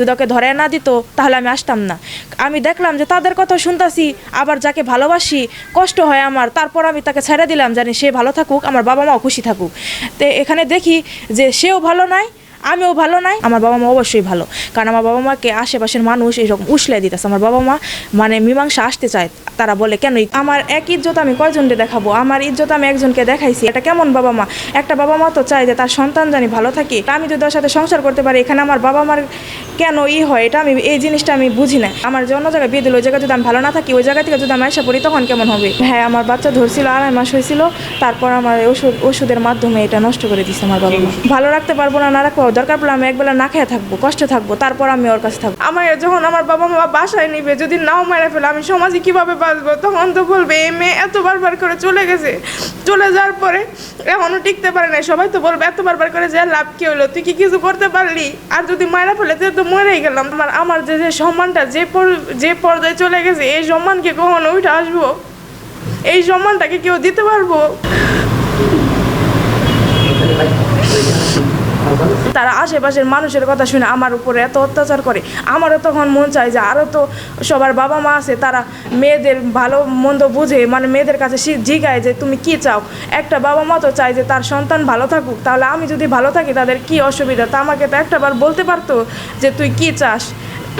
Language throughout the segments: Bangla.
যদি ওকে ধরে না দিত, তাহলে আমি আসতাম না। আমি দেখলাম যে তাদের কথা শুনতাছি, আবার যাকে ভালোবাসি, কষ্ট হয় আমার, তারপর আমি তাকে ছেড়ে দিলাম, জানি সে ভালো থাকুক, আমার বাবা মাও খুশি থাকুক। তো এখানে দেখি যে সেও ভালো নাই, আমিও ভালো নাই, আমার বাবা মা অবশ্যই ভালো। কারণ আমার বাবা মাকে আশেপাশের মানুষ এরকম উসলে দিতেছে। আমার বাবা মা মানে মীমাংসা আসতে চায়, তারা বলে কেন আমার এক ইজ্জত আমি কয়জনকে দেখাবো? আমার ইজ্জত আমি একজনকে দেখাইছি। এটা কেমন বাবা মা? একটা বাবা মা তো চায় যে তার সন্তান জানি ভালো থাকে। আমি যদি ওর সাথে সংসার করতে পারি, এখানে আমার বাবা মার কেন ই হয়? এটা আমি এই জিনিসটা আমি বুঝি না। আমার যে অন্য জায়গায় বিয়ে দিল ওই জায়গায় যদি আমি ভালো না থাকি, ওই জায়গা থেকে যদি আমি আসা পড়ি, তখন কেমন হবে? হ্যাঁ আমার বাচ্চা ধরছিল, আড়াই মাস হয়েছিল। তারপর আমার ওষুধ ওষুধের মাধ্যমে এটা নষ্ট করে দিচ্ছে আমার বাবা ভালো রাখতে পারব না না রাখব, দরকার পড়লে আমি একবেলা না খেয়ে থাকব, কষ্টে থাকব, তারপর আমি ওর কাছে থাকব। আমার যখন আমার বাবা মা বাসায় নিবে, যদি নাও মেরে ফেলে, আমি সমাজে কীভাবে বাঁচবো? তখন তো বলবে, এই মেয়ে এত বারবার করে চলে গেছে। চলে যাওয়ার পরে এখনও টিকতে পারে না সবাই তো বলবে, এত বারবার করে যে লাভ কি হলো? তুই কি কিছু করতে পারলি? আর যদি মায়েরা ফেলে তো মরেই গেলাম। আমার আমার যে সম্মানটা যে যে পর্যায়ে চলে গেছে, এই সম্মানকে কখনো উঠে আসব? এই সম্মানটাকে কেউ দিতে পারব? তারা আশেপাশের মানুষের কথা শুনে আমার উপরে এত অত্যাচার করে। আমারও তখন মন চায় যে আরও তো সবার বাবা মা আছে, তারা মেয়েদের ভালো মন্দ বুঝে মানে মেয়েদের কাছে জিগায় যে তুমি কি চাও। একটা বাবা মা তো চায় যে তার সন্তান ভালো থাকুক, তাহলে আমি যদি ভালো থাকি তাদের কি অসুবিধা? তা আমাকে তো একটাবার বলতে পারতো যে তুই কি চাস?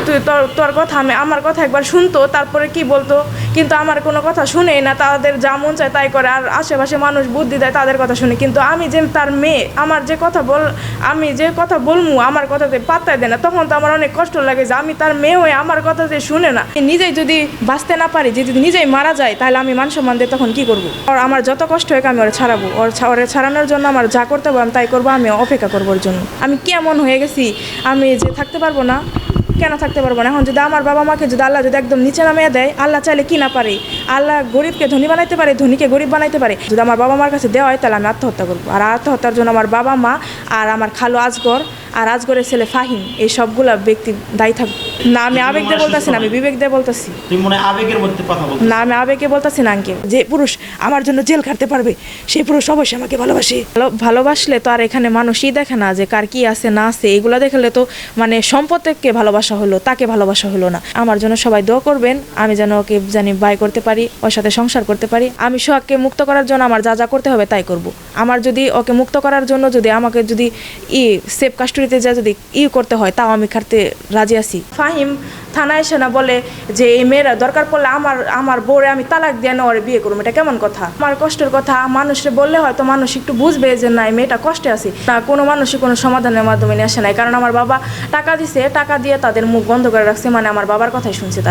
তুই তোর তোর কথা আমি, আমার কথা একবার শুনতো, তারপরে কি বলতো? কিন্তু আমার কোনো কথা শুনেই না, তাদের যা মন চায় তাই করে, আর আশেপাশে মানুষ বুদ্ধি দেয় তাদের কথা শুনে। কিন্তু আমি যে তার মেয়ে, আমার যে কথা বল, আমি যে কথা বলমু, আমার কথাতে পাত্তাই দেয় না। তখন তো আমার অনেক কষ্ট লাগে যে আমি তার মেয়ে হয়ে আমার কথা যে শুনে না। নিজেই যদি বাঁচতে না পারি যদি নিজেই মারা যায়, তাহলে আমি মান সম্মান দিয়ে তখন কি করব? আর আমার যত কষ্ট হোক আমি ওরা ছাড়াবো। ওর ওরে ছাড়ানোর জন্য আমার যা করতে হবে, আমি তাই করব, আমি অপেক্ষা করব ওর জন্য। আমি কেমন হয়ে গেছি, আমি যে থাকতে পারব না কেন থাকতে পারব না? এখন যদি আমার বাবা মাকে যদি আল্লাহ যদি একদম নিচে নামিয়ে দেয়, আল্লাহ চাইলে কি না পারে? আল্লাহ গরিবকে ধনী বানাইতে পারে, ধনীকে গরিব বানাইতে পারে। যদি আমার বাবা মার কাছে দেওয়া হয়, তাহলে আমি আত্মহত্যা করব। আর আত্মহত্যার জন্য আমার বাবা মা আর আমার খালো আজগর আর আজগরের ছেলে ফাহিম এই সবগুলা ব্যক্তি দায়ী থাকবে না আমি আবেগ দিয়ে বলতেছি না আমি বিবেক দিয়ে বলতেছি। তুমি আবেগের মধ্যে কথা বলছো না আমি আবেগে বলতেছি না আঙ্কে যে পুরুষ আমার জন্য জেল খাটতে পারবে সেই পুরুষ অবশ্যই আমাকে ভালোবাসে। ভালো- ভালোবাসলে তো আর এখানে মানুষই দেখে না যে কার কি আছে না আছে এগুলো দেখলে তো মানে সম্পদকে ভালোবাসা হলো তাকে ভালোবাসা হলো না। আমার জন্য সবাই দোয়া করবেন আমি যেন ওকে জানি বাই করতে পারি ওর সাথে সংসার করতে পারি। আমি সোহাগকে মুক্ত করার জন্য আমার যা যা করতে হবে তাই করব। আমার যদি ওকে মুক্ত করার জন্য যদি আমাকে যদি ই সেফ কাস্টডিতে যা যদি ই করতে হয়, তাও আমি খাটতে রাজি আছি। ফাহিম থানায় এসে না বলে যে, এই মেয়েরা দরকার পড়লে আমার আমার বউরে আমি তালাক দিয়ে নেওয়ার বিয়ে করব এটা কেমন কথা? আমার কষ্টের কথা মানুষে বললে হয়তো মানুষ একটু বুঝবে যে, না, এই মেয়েটা কষ্টে আছে। না, কোনো মানুষই কোনো সমাধানের মাধ্যমে নিয়ে আসে নাই। কারণ আমার বাবা টাকা দিছে, টাকা দিয়ে তাদের মুখ বন্ধ করে রাখছে মানে আমার বাবার কথাই শুনছে তারা।